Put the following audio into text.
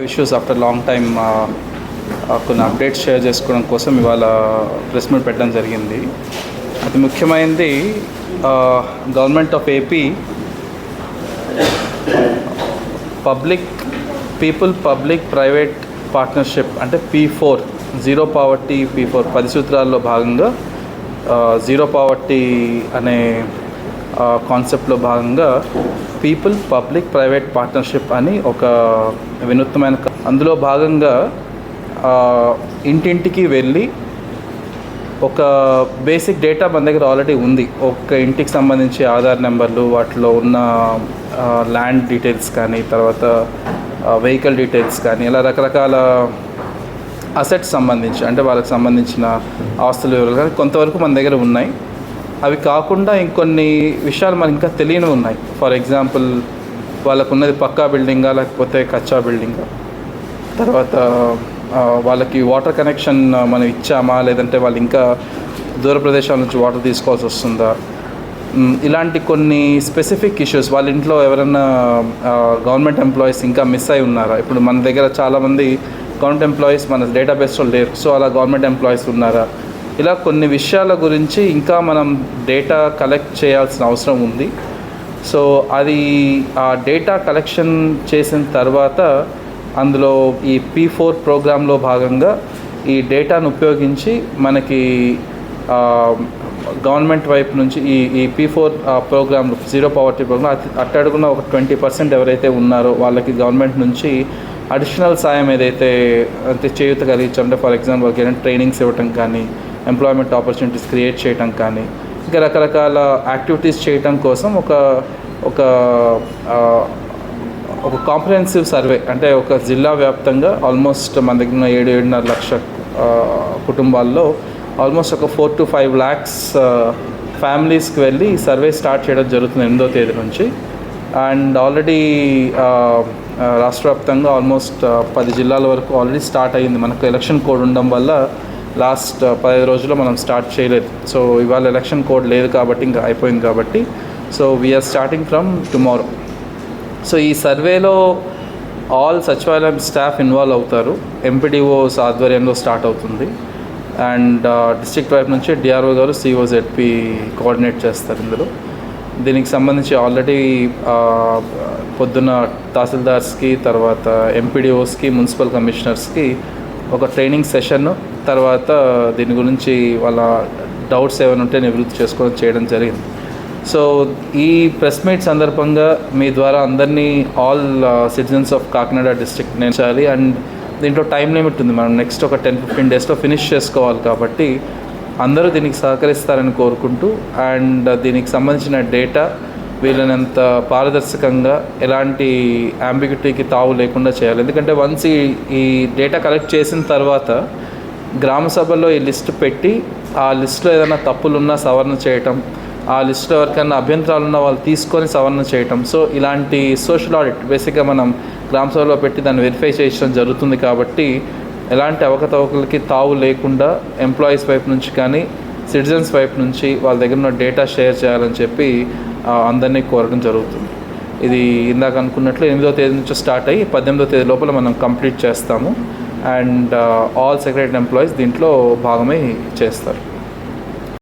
Issues after long time కొన్ని updates share చేసుకోవడం కోసం ఇవాళ ప్రెస్ మీట్ పెట్టడం జరిగింది. అతి ముఖ్యమైనది government of AP public people public private partnership అంటే P four zero poverty P four పది సూత్రాల్లో భాగంగా జీరో పావర్టీ అనే కాన్సెప్ట్లో భాగంగా పీపుల్ పబ్లిక్ ప్రైవేట్ పార్ట్నర్షిప్ అని ఒక వినూత్నమైన అందులో భాగంగా ఇంటింటికి వెళ్ళి ఒక బేసిక్ డేటా మన దగ్గర ఆల్రెడీ ఉంది. ఒక ఇంటికి సంబంధించి ఆధార్ నెంబర్లు వాటిలో ఉన్న ల్యాండ్ డీటెయిల్స్ కానీ తర్వాత వెహికల్ డీటెయిల్స్ కానీ ఇలా రకరకాల అసెట్స్ సంబంధించి అంటే వాళ్ళకి సంబంధించిన ఆస్తుల వివరాలు కానీ కొంతవరకు మన దగ్గర ఉన్నాయి. అవి కాకుండా ఇంకొన్ని విషయాలు మనకి ఇంకా తెలియని ఉన్నాయి. ఫర్ ఎగ్జాంపుల్ వాళ్ళకు ఉన్నది పక్కా బిల్డింగా లేకపోతే కచ్చా బిల్డింగా. తర్వాత వాళ్ళకి వాటర్ కనెక్షన్ మనం ఇచ్చామా? లేదంటే వాళ్ళు ఇంకా దూర ప్రదేశాల నుంచి వాటర్ తీసుకోవాల్సి వస్తుందా? ఇలాంటి కొన్ని స్పెసిఫిక్ ఇష్యూస్ వాళ్ళ ఇంట్లో ఎవరైనా గవర్నమెంట్ ఎంప్లాయీస్ ఇంకా మిస్ అయి ఉన్నారా? ఇప్పుడు మన దగ్గర చాలామంది గవర్నమెంట్ ఎంప్లాయీస్ మన డేటాబేస్లో లేరు. సో అలా గవర్నమెంట్ ఎంప్లాయీస్ ఉన్నారా? ఇలా కొన్ని విషయాల గురించి ఇంకా మనం డేటా కలెక్ట్ చేయాల్సిన అవసరం ఉంది. సో అది ఆ డేటా కలెక్షన్ చేసిన తర్వాత అందులో ఈ పీ ఫోర్ ప్రోగ్రాంలో భాగంగా ఈ డేటాను ఉపయోగించి మనకి గవర్నమెంట్ వైపు నుంచి ఈ ఈ P four program zero poverty program అట్టడుగున ఒక ట్వంటీ పర్సెంట్ ఎవరైతే ఉన్నారో వాళ్ళకి గవర్నమెంట్ నుంచి అడిషనల్ సాయం ఏదైతే అంటే చేయూత కలిగించాలంటే ఫర్ ఎగ్జాంపుల్ ఏదైనా ట్రైనింగ్స్ ఇవ్వటం కానీ ఎంప్లాయ్మెంట్ ఆపర్చునిటీస్ క్రియేట్ చేయటం కానీ ఇంకా రకరకాల యాక్టివిటీస్ చేయటం కోసం ఒక ఒక ఒక కాంప్రహెన్సివ్ సర్వే అంటే ఒక జిల్లా వ్యాప్తంగా ఆల్మోస్ట్ మన దగ్గర ఉన్న ఏడు ఏడున్నర లక్ష కుటుంబాల్లో ఆల్మోస్ట్ ఒక ఫోర్ టు ఫైవ్ ల్యాక్స్ ఫ్యామిలీస్కి వెళ్ళి సర్వే స్టార్ట్ చేయడం జరుగుతుంది ఎనిమిదో తేదీ నుంచి. అండ్ ఆల్రెడీ రాష్ట్ర వ్యాప్తంగా ఆల్మోస్ట్ పది జిల్లాల వరకు ఆల్రెడీ స్టార్ట్ అయ్యింది. మనకు ఎలక్షన్ కోడ్ ఉండడం వల్ల లాస్ట్ పదిహేను రోజుల్లో మనం స్టార్ట్ చేయలేదు. సో ఇవాళ ఎలక్షన్ కోడ్ లేదు కాబట్టి ఇంకా అయిపోయింది కాబట్టి so we're starting from tomorrow so ఈ సర్వేలో ఆల్ సచివాలయం స్టాఫ్ ఇన్వాల్వ్ అవుతారు. ఎంపీడీఓస్ ఆధ్వర్యంలో స్టార్ట్ అవుతుంది. అండ్ డిస్ట్రిక్ట్ వైపు నుంచి డిఆర్ఓ గారు సిఓజెడ్పి కోఆర్డినేట్ చేస్తారు ఇందులో. దీనికి సంబంధించి ఆల్రెడీ పొద్దున్న తహసీల్దార్స్కి తర్వాత ఎంపీడీఓస్కి మున్సిపల్ కమిషనర్స్కి ఒక ట్రైనింగ్ సెషన్ తర్వాత దీని గురించి వాళ్ళ డౌట్స్ ఏమైనా ఉంటే నివృత్తి చేసుకొని చేయడం జరిగింది. సో ఈ ప్రెస్ మీట్ సందర్భంగా మీ ద్వారా అందరినీ all citizens of Kakinada district నేర్చాలి అండ్ దీంట్లో టైం లిమిట్ ఉంది. మనం నెక్స్ట్ ఒక టెన్ ఫిఫ్టీన్ డేస్లో ఫినిష్ చేసుకోవాలి కాబట్టి అందరూ దీనికి సహకరిస్తారని కోరుకుంటూ అండ్ uh, దీనికి సంబంధించిన డేటా వీళ్ళనంత పారదర్శకంగా ఎలాంటి అంబిగ్యూటీకి తావు లేకుండా చేయాలి. ఎందుకంటే వన్స్ ఈ ఈ డేటా కలెక్ట్ చేసిన తర్వాత గ్రామ సభల్లో ఈ లిస్ట్ పెట్టి ఆ లిస్టులో ఏదైనా తప్పులున్నా సవరణ చేయటం ఆ లిస్టులో ఎవరికైనా అభ్యంతరాలు ఉన్న వాళ్ళు తీసుకొని సవరణ చేయటం. సో ఇలాంటి సోషల్ ఆడిట్ బేసిక్గా మనం గ్రామ సభలో పెట్టి దాన్ని వెరిఫై చేయడం జరుగుతుంది కాబట్టి ఎలాంటి అవకతవకలకి తావు లేకుండా ఎంప్లాయీస్ వైపు నుంచి కానీ సిటిజన్స్ వైపు నుంచి వాళ్ళ దగ్గర ఉన్న డేటా షేర్ చేయాలని చెప్పి అందరినీ కోరడం జరుగుతుంది. ఇది ఇందాక అనుకున్నట్లు ఎనిమిదో తేదీ నుంచి స్టార్ట్ అయ్యి పద్దెనిమిదో తేదీ లోపల మనం కంప్లీట్ చేస్తాము. అండ్ ఆల్ సెక్రటరీ ఎంప్లాయీస్ దీంట్లో భాగమై చేస్తారు.